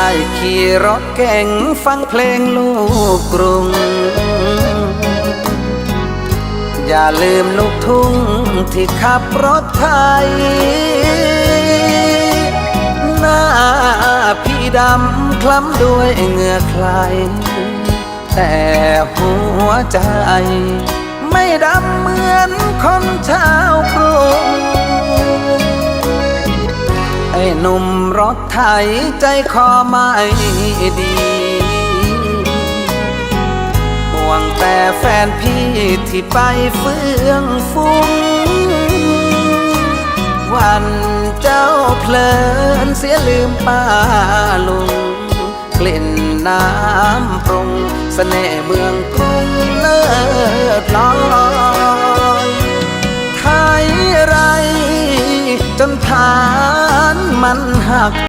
ได้ขี่รถเก่งฟังเพลงลูกกรุง อย่าลืมลูกทุ่งที่ขับรถไทย หน้าพี่ดำคล้ำด้วยเหงื่อใครแต่หัวใจ อ้หนุ่มรถไถใจคอไม่ดีห่วงแต่แฟนพี่ที่ไปเฟื่องฟุ้งวันเจ้าเพลินเสียลืมป้าลุง กลิ่นน้ำปรุงสเสน่ห์เมืองกรุงเลิศลอ มันหัก